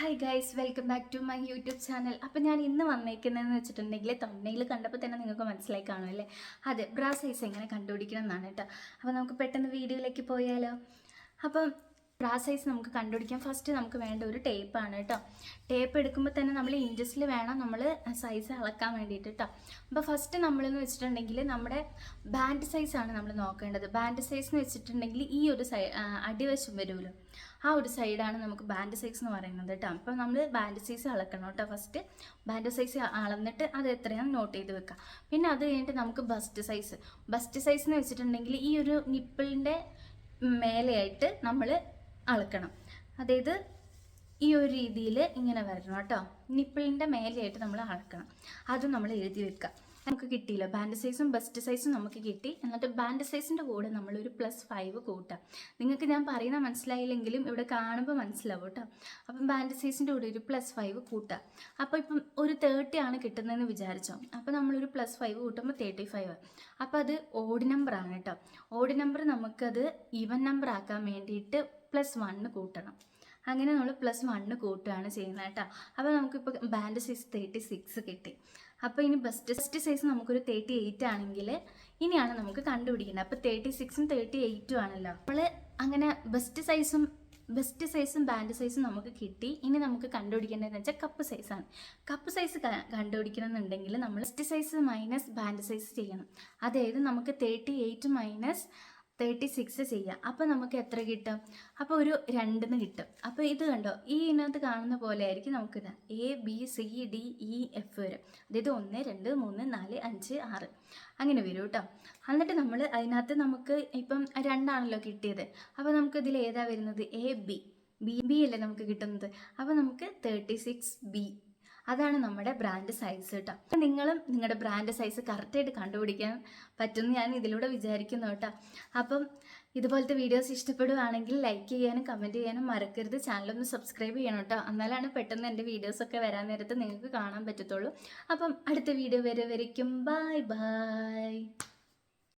Hi guys welcome back to my YouTube channel അപ്പോൾ ഞാൻ ഇന്ന് വന്നേക്കുന്നതെന്ന് വെച്ചിട്ടുണ്ടെങ്കിൽ തൊണ്ടയിൽ കണ്ടപ്പോൾ തന്നെ നിങ്ങൾക്ക് മനസ്സിലായി കാണുമല്ലേ അതെ ബ്രാ സൈസ് എങ്ങനെ കണ്ടുപിടിക്കണം എന്നാണ് കേട്ടോ. അപ്പോൾ നമുക്ക് പെട്ടെന്ന് വീഡിയോയിലേക്ക് പോയാലോ? അപ്പം ബ്രാ സൈസ് നമുക്ക് കണ്ടുപിടിക്കാം. ഫസ്റ്റ് നമുക്ക് വേണ്ട ഒരു ടേപ്പാണ് കേട്ടോ. ടേപ്പ് എടുക്കുമ്പോൾ തന്നെ നമ്മൾ ഇഞ്ചസിൽ വേണം നമ്മൾ സൈസ് അളക്കാൻ വേണ്ടിയിട്ട് കേട്ടോ അപ്പോൾ ഫസ്റ്റ് നമ്മളെന്ന് വെച്ചിട്ടുണ്ടെങ്കിൽ നമ്മുടെ ബാൻഡ് സൈസാണ് നമ്മൾ നോക്കേണ്ടത്. ബാൻഡ് സൈസ് എന്ന് വെച്ചിട്ടുണ്ടെങ്കിൽ ഈ ഒരു സൈ അടിവശം വരുമല്ലോ. ആ ഒരു സൈഡാണ് നമുക്ക് ബാൻഡ് സൈസ് എന്ന് പറയുന്നത് കേട്ടോ അപ്പോൾ നമ്മൾ ബാൻഡ് സൈസ് അളക്കണം കേട്ടോ ഫസ്റ്റ് ബാൻഡ് സൈസ് അളന്നിട്ട് അത് എത്രയാണെന്ന് നോട്ട് ചെയ്ത് വെക്കുക പിന്നെ അത് കഴിഞ്ഞിട്ട് നമുക്ക് ബസ്റ്റ് സൈസ് ബസ്റ്റ് സൈസ് എന്ന് വെച്ചിട്ടുണ്ടെങ്കിൽ ഈ ഒരു നിപ്പിളിന്റെ മേലെയായിട്ട് നമ്മൾ അളക്കണം. അതായത് ഈ ഒരു രീതിയിൽ ഇങ്ങനെ വരണം കേട്ടോ. നിപ്പിളിന്റെ മേലെയായിട്ട് നമ്മൾ അളക്കണം. അതും നമ്മൾ എഴുതി വെക്കുക. നമുക്ക് കിട്ടിയില്ല. ബാൻഡ് സൈസും ബസ്റ്റ് സൈസും നമുക്ക് കിട്ടി. എന്നിട്ട് ബാൻഡ് സൈസിന്റെ കൂടെ നമ്മളൊരു പ്ലസ് ഫൈവ് കൂട്ടാം. നിങ്ങൾക്ക് ഞാൻ പറയുന്ന മനസ്സിലായില്ലെങ്കിലും ഇവിടെ കാണുമ്പോൾ മനസ്സിലാവും കേട്ടോ. അപ്പം ബാൻഡ് സൈസിന്റെ കൂടെ ഒരു പ്ലസ് ഫൈവ് കൂട്ടാം. അപ്പോൾ ഇപ്പം ഒരു തേർട്ടി ആണ് കിട്ടുന്നതെന്ന് വിചാരിച്ചോ? അപ്പോൾ നമ്മളൊരു പ്ലസ് ഫൈവ് കൂട്ടുമ്പോൾ തേർട്ടി ഫൈവ് അപ്പോൾ അത് ഓഡ് നമ്പറാണ് കേട്ടോ. ഓഡ് നമ്പർ നമുക്കത് ഈവൻ നമ്പർ ആക്കാൻ വേണ്ടിയിട്ട് പ്ലസ് വണ്ണ് കൂട്ടണം. അങ്ങനെ നമ്മൾ പ്ലസ് വണ്ണ് കൂട്ടുകയാണ് ചെയ്യുന്നത് കേട്ടോ. അപ്പോൾ നമുക്കിപ്പോൾ ബാൻഡ് സൈസ് തേർട്ടി സിക്സ് കിട്ടി. അപ്പോൾ ഇനി ബെസ്റ്റ് ബെസ്റ്റ് സൈസ് നമുക്കൊരു തേർട്ടി എയ്റ്റ് ആണെങ്കിൽ ഇനിയാണ് നമുക്ക് കണ്ടുപിടിക്കേണ്ടത്. അപ്പോൾ തേർട്ടി സിക്സും തേർട്ടി എയ്റ്റും ആണല്ലോ. അപ്പോൾ അങ്ങനെ ബെസ്റ്റ് സൈസും ബെസ്റ്റ് സൈസും ബാൻഡ് സൈസും നമുക്ക് കിട്ടി. ഇനി നമുക്ക് കണ്ടുപിടിക്കേണ്ടതെന്ന് വെച്ചാൽ കപ്പ് സൈസാണ് കപ്പ് സൈസ് കണ്ടുപിടിക്കണം എന്നുണ്ടെങ്കിൽ നമ്മൾ best size minus band size ചെയ്യണം. അതായത് നമുക്ക് thirty eight minus thirty six ചെയ്യാം. അപ്പോൾ നമുക്ക് എത്ര കിട്ടും? അപ്പോൾ ഒരു രണ്ടെന്ന് കിട്ടും. അപ്പോൾ ഇത് കണ്ടോ? ഈ ഇതിനകത്ത് കാണുന്ന പോലെ ആയിരിക്കും നമുക്കിത്. A B C D E F വരെ. അതായത് ഒന്ന് രണ്ട് മൂന്ന് നാല് അഞ്ച് ആറ്. അങ്ങനെ വരും കേട്ടോ എന്നിട്ട് നമ്മൾ അതിനകത്ത് നമുക്ക് ഇപ്പം രണ്ടാണല്ലോ കിട്ടിയത്. അപ്പോൾ നമുക്ക് ഇതിൽ ഏതാ വരുന്നത്? എ ബി ബി ബി അല്ലേ നമുക്ക് കിട്ടുന്നത്? അപ്പോൾ നമുക്ക് തേർട്ടി സിക്സ് ബി അതാണ് നമ്മുടെ ബ്രാൻഡ് സൈസ് കേട്ടോ നിങ്ങളും നിങ്ങളുടെ ബ്രാൻഡ് സൈസ് കറക്റ്റായിട്ട് കണ്ടുപിടിക്കാൻ പറ്റുമെന്ന് ഞാൻ ഇതിലൂടെ വിചാരിക്കുന്നു കേട്ടോ. അപ്പം ഇതുപോലത്തെ വീഡിയോസ് ഇഷ്ടപ്പെടുവാണെങ്കിൽ ലൈക്ക് ചെയ്യാനും കമന്റ് ചെയ്യാനും മറക്കരുത്. ചാനലൊന്ന് സബ്സ്ക്രൈബ് ചെയ്യണം കേട്ടോ. എന്നാലാണ് പെട്ടെന്ന് എന്റെ വീഡിയോസൊക്കെ വരാൻ നേരത്ത് നിങ്ങൾക്ക് കാണാൻ പറ്റത്തുള്ളൂ. അപ്പം അടുത്ത വീഡിയോ വരെ വരയ്ക്കും. Bye bye